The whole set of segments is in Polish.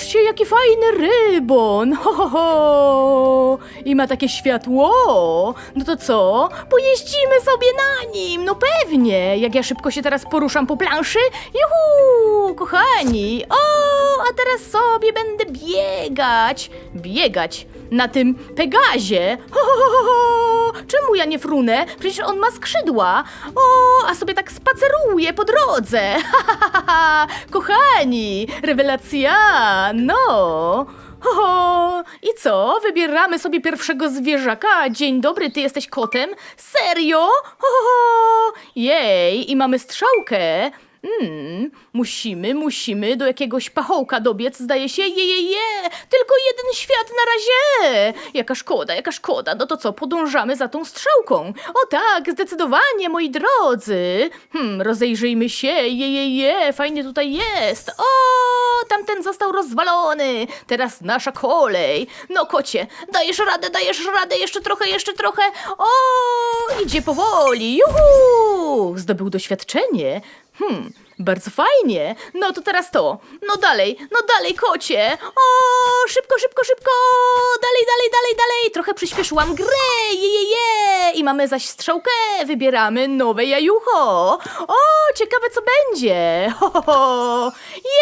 patrzcie, jaki fajny rybon! Ho, ho, ho! I ma takie światło! No to co? Pojeździmy sobie na nim! No pewnie! Jak ja szybko się teraz poruszam po planszy? Juhu! Kochani! O! A teraz sobie będę biegać! Biegać na tym Pegazie! Ho, ho, ho, ho! Czemu ja nie frunę? Przecież on ma skrzydła! O! A sobie tak spaceruję po drodze! Ha, ha, ha, ha. Kochani! Rewelacja! No! Ho, ho. I co? Wybieramy sobie pierwszego zwierzaka. Dzień dobry, ty jesteś kotem? Serio? Ho, ho, ho. Jej, i mamy strzałkę. Mm, musimy, musimy do jakiegoś pachołka dobiec, zdaje się. Je, je, je, świat na razie. Jaka szkoda, jaka szkoda. No to co, podążamy za tą strzałką. O tak, zdecydowanie, moi drodzy. Hmm, rozejrzyjmy się. Je, je, je, fajnie tutaj jest. O, tamten został rozwalony. Teraz nasza kolej. No kocie, dajesz radę, dajesz radę, jeszcze trochę, jeszcze trochę. O, idzie powoli. Juhu! Zdobył doświadczenie. Hmm, bardzo fajnie. No to teraz to. No dalej, no dalej, kocie. O, szybko, szybko, szybko. Dalej, dalej, dalej, dalej. Trochę przyspieszyłam grę. Je, je, je. I mamy zaś strzałkę. Wybieramy nowe jajucho. O, ciekawe co będzie. Ho, ho, ho.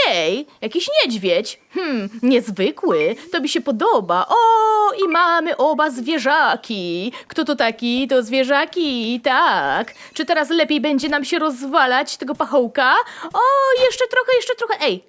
Jej, jakiś niedźwiedź. Hmm, niezwykły. To mi się podoba. O, i mamy oba zwierzaki. Kto to taki? To zwierzaki, tak. Czy teraz lepiej będzie nam się rozwalać tego pachołka? O, jeszcze trochę, jeszcze trochę. Ej,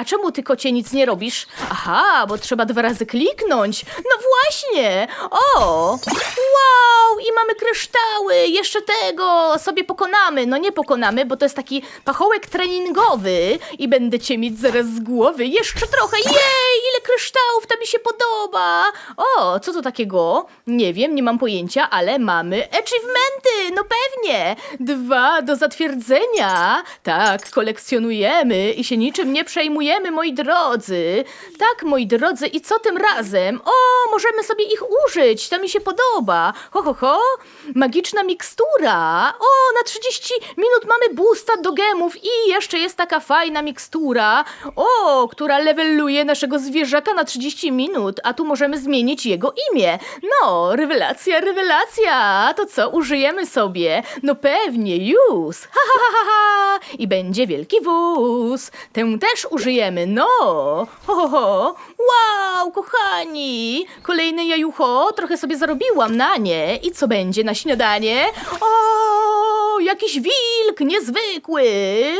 a czemu ty kocie nic nie robisz? Aha, bo trzeba dwa razy kliknąć. No właśnie! O! Wow! I mamy kryształy! Jeszcze tego sobie pokonamy. No nie pokonamy, bo to jest taki pachołek treningowy i będę cię mieć zaraz z głowy. Jeszcze trochę! Jej! Ile kryształów! To mi się podoba! O, co to takiego? Nie wiem, nie mam pojęcia, ale mamy achievementy! No pewnie! Dwa do zatwierdzenia! Tak, kolekcjonujemy i się niczym nie przejmujemy, moi drodzy. Tak, moi drodzy, i co tym razem? O, możemy sobie ich użyć, to mi się podoba. Ho, ho, ho, magiczna mikstura. O, na 30 minut mamy boosta do gemów i jeszcze jest taka fajna mikstura. O, która leveluje naszego zwierzaka na 30 minut, a tu możemy zmienić jego imię. No, rewelacja, rewelacja. To co, użyjemy sobie? No pewnie, już. Ha, ha, ha, ha, ha. I będzie wielki wóz. Tę też użyjemy, no. Ho, ho, ho. Wow, kochani. Kolejne jajucho. Trochę sobie zarobiłam na nie. I co będzie na śniadanie? O, jakiś wilk niezwykły.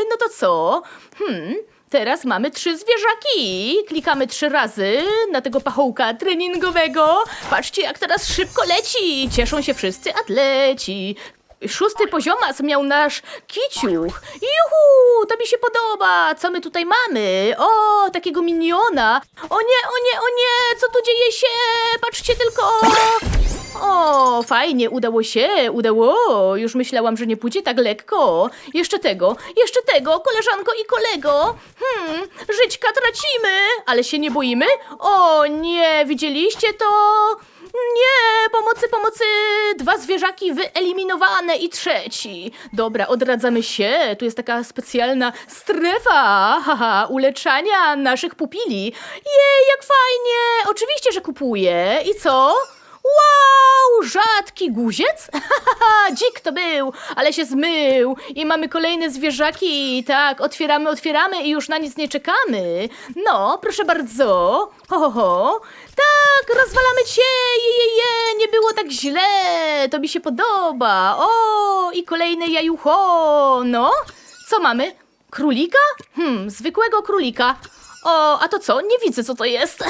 No to co? Hmm, Teraz mamy trzy zwierzaki. Klikamy trzy razy na tego pachołka treningowego. Patrzcie, jak teraz szybko leci. Cieszą się wszyscy atleci. Szósty poziomas miał nasz kiciuch. Juhu, to mi się podoba. Co my tutaj mamy? O, takiego miniona. O nie, o nie, o nie, co tu dzieje się? Patrzcie tylko. O, fajnie, udało się, udało. Już myślałam, że nie pójdzie tak lekko. Jeszcze tego, jeszcze tego, koleżanko i kolego. Hmm, żyćka tracimy, ale się nie boimy. O nie, widzieliście to? Nie, pomocy, pomocy! Dwa zwierzaki wyeliminowane i trzeci. Dobra, odradzamy się. Tu jest taka specjalna strefa, haha, uleczania naszych pupili. Jej, jak fajnie! Oczywiście, że kupuję. I co? Wow, rzadki guziec? Dzik to był, ale się zmył. I mamy kolejne zwierzaki. Tak, otwieramy, otwieramy i już na nic nie czekamy. No, proszę bardzo. Ho, ho, ho. Tak, rozwalamy cię. Je, je, je. Nie było tak źle. To mi się podoba. O, i kolejne jajucho. No, co mamy? Królika? Hmm, zwykłego królika. O, a to co? Nie widzę, co to jest.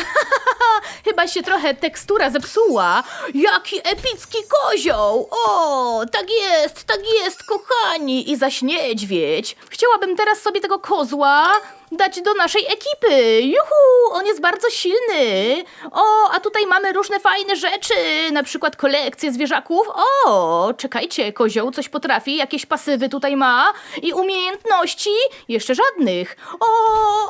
Chyba się trochę tekstura zepsuła. Jaki epicki kozioł! O, tak jest, tak jest, kochani! I zaś niedźwiedź. Chciałabym teraz sobie tego kozła dać do naszej ekipy. Juhu, on jest bardzo silny. O, a tutaj mamy różne fajne rzeczy, na przykład kolekcję zwierzaków. O, czekajcie, kozioł coś potrafi, jakieś pasywy tutaj ma i umiejętności jeszcze żadnych. O,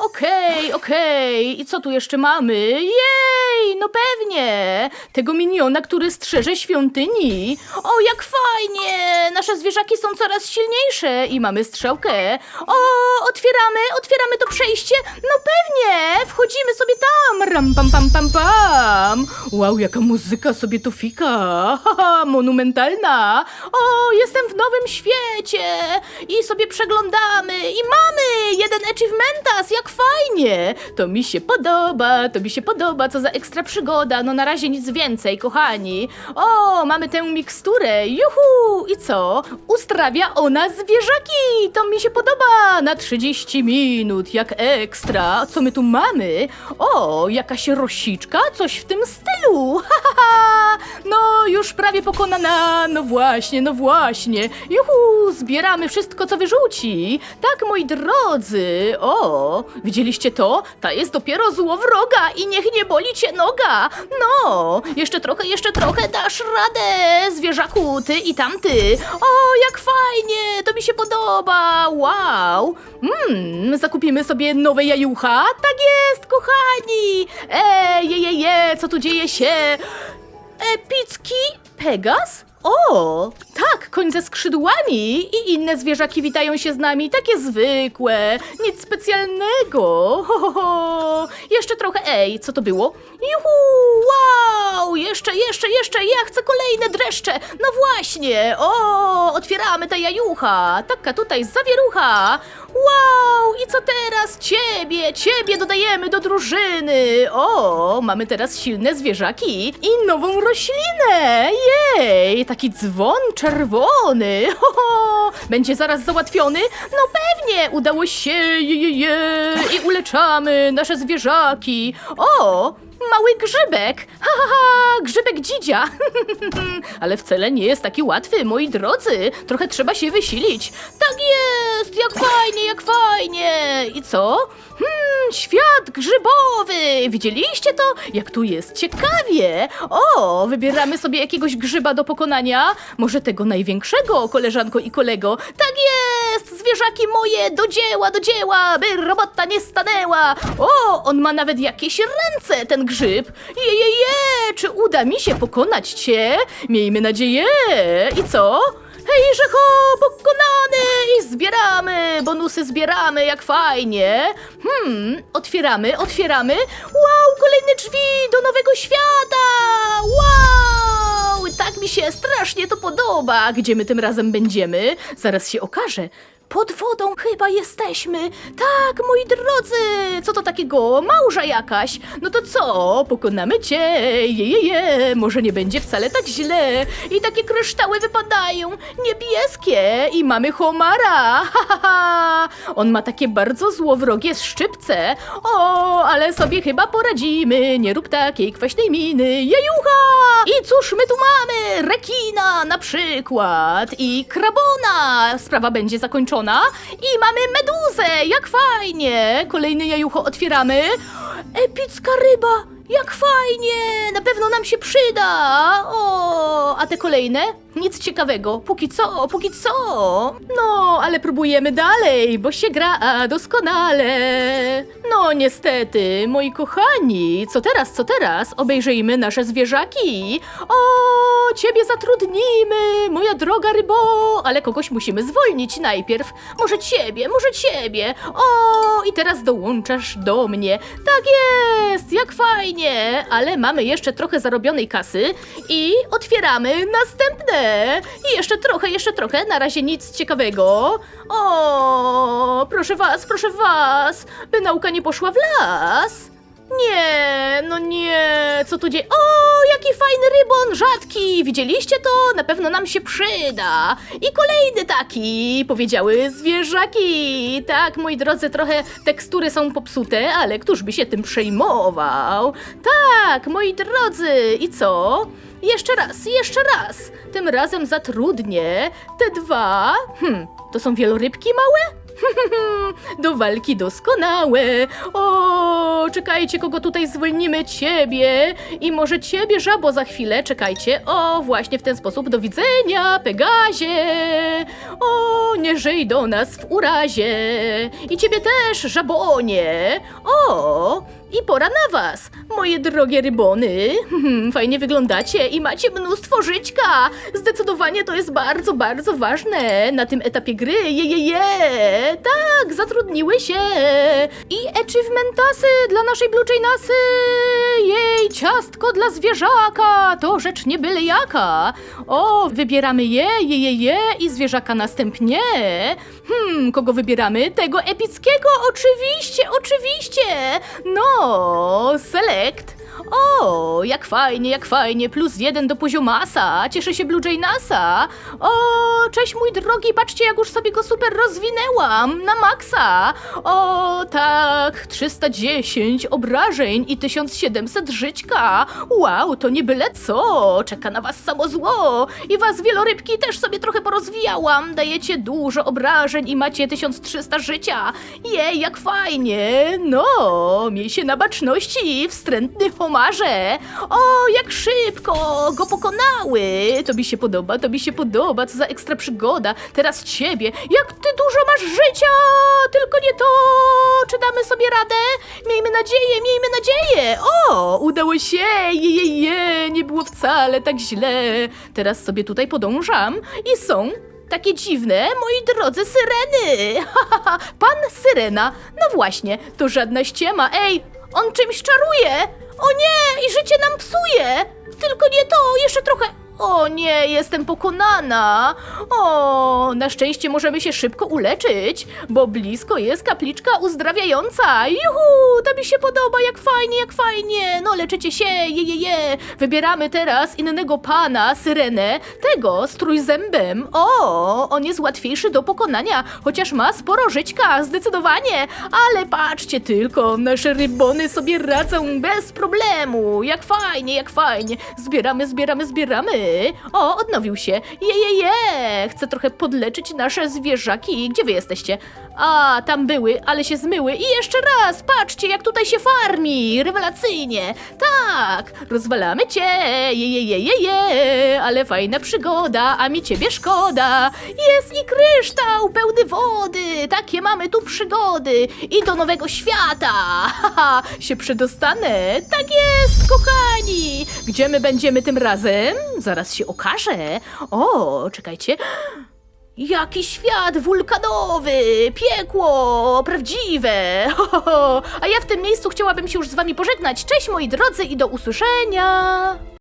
okej, okej. I co tu jeszcze mamy? Jej, no pewnie. Tego miniona, który strzeże świątyni. O, jak fajnie. Nasze zwierzaki są coraz silniejsze i mamy strzałkę. O, otwieramy, otwieramy to przejście. No pewnie, wchodzimy sobie Ram pam pam pam pam. Wow, jaka muzyka sobie tu fika. Haha, monumentalna. O, jestem w nowym świecie. I sobie przeglądamy. I mamy jeden achievementas. Jak fajnie. To mi się podoba, to mi się podoba. Co za ekstra przygoda. No na razie nic więcej, kochani. O, mamy tę miksturę. Juhu. I co? Ustrawia ona zwierzaki. To mi się podoba. Na 30 minut. Jak ekstra. Co my tu mamy? O, jakaś rosiczka? Coś w tym stylu. Ha, ha, ha. No, już prawie pokonana. No właśnie, no właśnie. Juhu, zbieramy wszystko, co wyrzuci. Tak, moi drodzy. O, widzieliście to? Ta jest dopiero złowroga i niech nie boli cię noga. No, jeszcze trochę, jeszcze trochę dasz radę, zwierzaku, ty i tamty. O, jak się podoba. Wow. Mmm, zakupimy sobie nowe jajucha? Tak jest, kochani. Ej, je, je, je, co tu dzieje się? Epicki Pegas? O, tak, koń ze skrzydłami i inne zwierzaki witają się z nami, takie zwykłe, nic specjalnego. Ho, ho, ho. Jeszcze trochę, ej, co to było? Juhu, wow, jeszcze, jeszcze, jeszcze, ja chcę kolejne dreszcze. No właśnie, o, otwieramy te jajucha, taka tutaj zawierucha. Wow, i co teraz? Ciebie, ciebie dodajemy do drużyny. O, mamy teraz silne zwierzaki i nową roślinę. Jej, taki dzwon czerwony. Ho, ho. Będzie zaraz załatwiony? No pewnie, udało się. Je, je, je. I uleczamy nasze zwierzaki. O, mały grzybek. Ha, ha, ha, grzybek dzidzia. Ale wcale nie jest taki łatwy, moi drodzy. Trochę trzeba się wysilić. Tak jest, jak fajnie, jak fajnie. I co? Hmm, świat grzybowy. Widzieliście to? Jak tu jest ciekawie. O, wybieramy sobie jakiegoś grzyba do pokonania. Może tego największego, koleżanko i kolego. Tak jest, zwierzaki moje, do dzieła, do dzieła, by robota nie stanęła. O, on ma nawet jakieś ręce, ten grzyb. Je, je, je, czy uda mi się pokonać cię? Miejmy nadzieję. I co? Hej, Rzecho, pokonany! I zbieramy, bonusy zbieramy, jak fajnie. Hmm, otwieramy, otwieramy. Wow, kolejne drzwi do nowego świata! Wow! Tak mi się strasznie to podoba. Gdzie my tym razem będziemy? Zaraz się okaże. Pod wodą chyba jesteśmy. Tak, moi drodzy. Co to takiego? Małża jakaś. No to co? Pokonamy cię. Je, je, je. Może nie będzie wcale tak źle. I takie kryształy wypadają. Niebieskie. I mamy homara. Ha, ha, ha. On ma takie bardzo złowrogie szczypce. O, ale sobie chyba poradzimy. Nie rób takiej kwaśnej miny. Jejucha! I cóż my tu mamy? Rekina na przykład. I krabona. Sprawa będzie zakończona. I mamy meduzę. Jak fajnie. Kolejny jajucho otwieramy. Epicka ryba. Jak fajnie. Na pewno nam się przyda. O, a te kolejne? Nic ciekawego. Póki co, póki co. No, ale próbujemy dalej, bo się gra doskonale. No, niestety, moi kochani. Co teraz, co teraz? Obejrzyjmy nasze zwierzaki. O, ciebie zatrudnimy, moja droga rybo. Ale kogoś musimy zwolnić najpierw. Może ciebie, może ciebie. O, i teraz dołączasz do mnie. Tak jest, jak fajnie. Ale mamy jeszcze trochę zarobionej kasy i otwieramy następne. I jeszcze trochę, jeszcze trochę. Na razie nic ciekawego. O, proszę was, proszę was, by nauka nie poszła w las. Nie, no nie, co tu dzieje? O, jaki fajny rybon, rzadki, widzieliście to? Na pewno nam się przyda. I kolejny taki, powiedziały zwierzaki. Tak, moi drodzy, trochę tekstury są popsute, ale któż by się tym przejmował? Tak, moi drodzy, i co? Jeszcze raz, jeszcze raz. Tym razem zatrudnię te dwa. Hm, to są wielorybki małe? Do walki doskonałe. O, czekajcie, kogo tutaj zwolnimy? Ciebie. I może ciebie, żabo, za chwilę. Czekajcie. O, właśnie w ten sposób. Do widzenia, Pegazie. O, nie żyj do nas w urazie. I ciebie też, żabonie. O, i pora na was, moje drogie rybony. Fajnie wyglądacie i macie mnóstwo żyćka. Zdecydowanie to jest bardzo, bardzo ważne na tym etapie gry. Je, je, je. Tak, zatrudniły się. I achievementasy dla naszej bluczej nasy! Jej, ciastko dla zwierzaka! To rzecz nie byle jaka! O, wybieramy je, je, je, je i zwierzaka następnie. Hmm, kogo wybieramy? Tego epickiego? Oczywiście, oczywiście! No, Oh, select O, jak fajnie, jak fajnie, plus jeden do poziomasa, cieszę się Blue Jay NASA. O, cześć mój drogi, patrzcie jak już sobie go super rozwinęłam, na maksa. O, tak, 310 obrażeń i 1700 żyćka. Wow, to nie byle co, czeka na was samo zło. I was wielorybki też sobie trochę porozwijałam, dajecie dużo obrażeń i macie 1300 życia. Jej, jak fajnie, no, miej się na baczności, wstrętny homarze. O, jak szybko go pokonały. To mi się podoba, to mi się podoba, co za ekstra przygoda. Teraz ciebie, jak ty dużo masz życia, tylko nie to. Czy damy sobie radę? Miejmy nadzieję, miejmy nadzieję. O, udało się, je, je, je, nie było wcale tak źle. Teraz sobie tutaj podążam i są takie dziwne, moi drodzy syreny! Pan syrena! No właśnie, to żadna ściema. Ej, on czymś czaruje! O nie, i życie nam psuje! Tylko nie to, jeszcze trochę. O nie, jestem pokonana. O, na szczęście możemy się szybko uleczyć, bo blisko jest kapliczka uzdrawiająca. Juhu, to mi się podoba, jak fajnie, jak fajnie. No, leczycie się, je, je, je. Wybieramy teraz innego pana, syrenę, tego z trójzębem. O, on jest łatwiejszy do pokonania, chociaż ma sporo żyćka, zdecydowanie. Ale patrzcie tylko, nasze rybony sobie radzą bez problemu. Jak fajnie, jak fajnie. Zbieramy, zbieramy, zbieramy. O, odnowił się. Je, je, je. Chcę trochę podleczyć nasze zwierzaki. Gdzie wy jesteście? A, tam były, ale się zmyły. I jeszcze raz, patrzcie, jak tutaj się farmi. Rewelacyjnie. Tak, rozwalamy cię. Je, je, je, je, je. Ale fajna przygoda, a mi ciebie szkoda. Jest i kryształ pełny wody. Takie mamy tu przygody. I do nowego świata. Haha, się przedostanę. Tak jest, kochani. Gdzie my będziemy tym razem? Zaraz się okaże. O, czekajcie. Jaki świat wulkanowy! Piekło! Prawdziwe! Ho, ho, ho. A ja w tym miejscu chciałabym się już z wami pożegnać. Cześć moi drodzy i do usłyszenia!